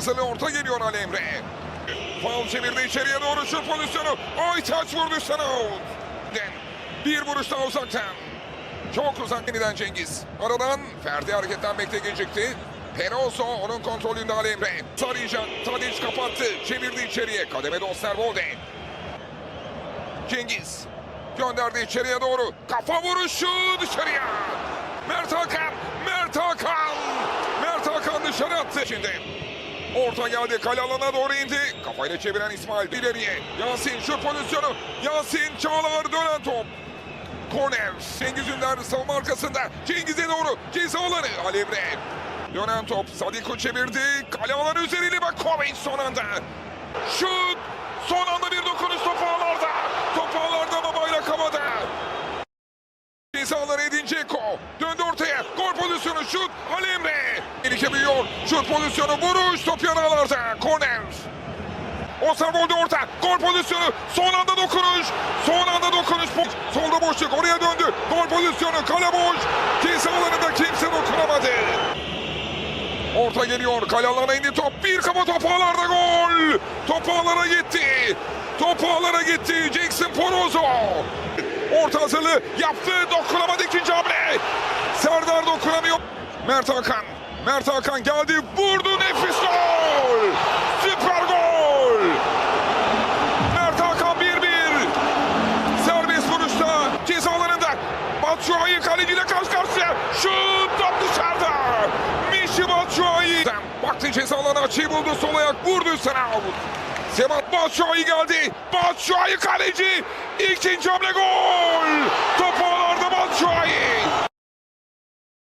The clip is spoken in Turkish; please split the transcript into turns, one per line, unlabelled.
Hazırlı orta geliyor Ali Emre. Faul çevirdi içeriye doğru şut pozisyonu. Aytaç vurdu sana out. Bir vuruş daha uzaktan. Çok uzak yeniden Cengiz. Aradan Ferdi hareketlenmekte gecikti. Peroso onun kontrolünde Ali Emre. Sarıyacak. Tadic kapattı. Çevirdi içeriye. Kademe Osterwolde. Cengiz. Gönderdi içeriye doğru. Kafa vuruşu dışarıya. Mert Hakan. Mert Hakan. Mert Hakan dışarı attı. Şimdi Orta geldi kale alana doğru indi. Kafayla çeviren İsmail ileriye. Yasin şu pozisyonu. Yasin Çağlar dönen top. Korner. Cengiz Ünder savunma arkasında. Cengiz'e doğru. Ceza alanı. Ali Emre. Dönen top. Sadiko çevirdi. Kale alanı üzerine bak Kovac son anda. Şut. Son anda bir dokunuş top ağlarda. Top ağlarda ama bayrak havada. Cezalar Edin Dzeko. Döndü ortaya. Gol pozisyonu şut. Ali Emre. Melike büyüyor. Şut pozisyonu vuruş. Top yanağlarda. Korner. Osterwolde orta. Gol pozisyonu. Son anda dokunuş. Son anda dokunuş. Solda boşluk. Oraya döndü. Gol pozisyonu. Kale boş. Ceza alanında kimse dokunamadı. Orta geliyor. Kale alana indi top. Bir kafa top ağlarda gol. Top ağlara gitti. Top ağlara gitti. Jackson Porozo. Orta hazırlığı yaptı. Dokunamadı ikinci hamle. Serdar dokunamıyor. Mert Hakan. Mert Hakan geldi. Vurdu. Nefis gol. Süper gol. Mert Hakan 1-1. Serbest vuruşta. Ceza alanında. Batshuayi kaleciyle karşı karşıya. Şut top dışarıda. Mişi Batshuayi. Baktı ceza alanı açıyı buldu. Sol ayak vurdu sana. Sebat Batshuayi geldi. Batshuayi kaleci. İkinci hamle gol. Top ağlarda Batshuayi.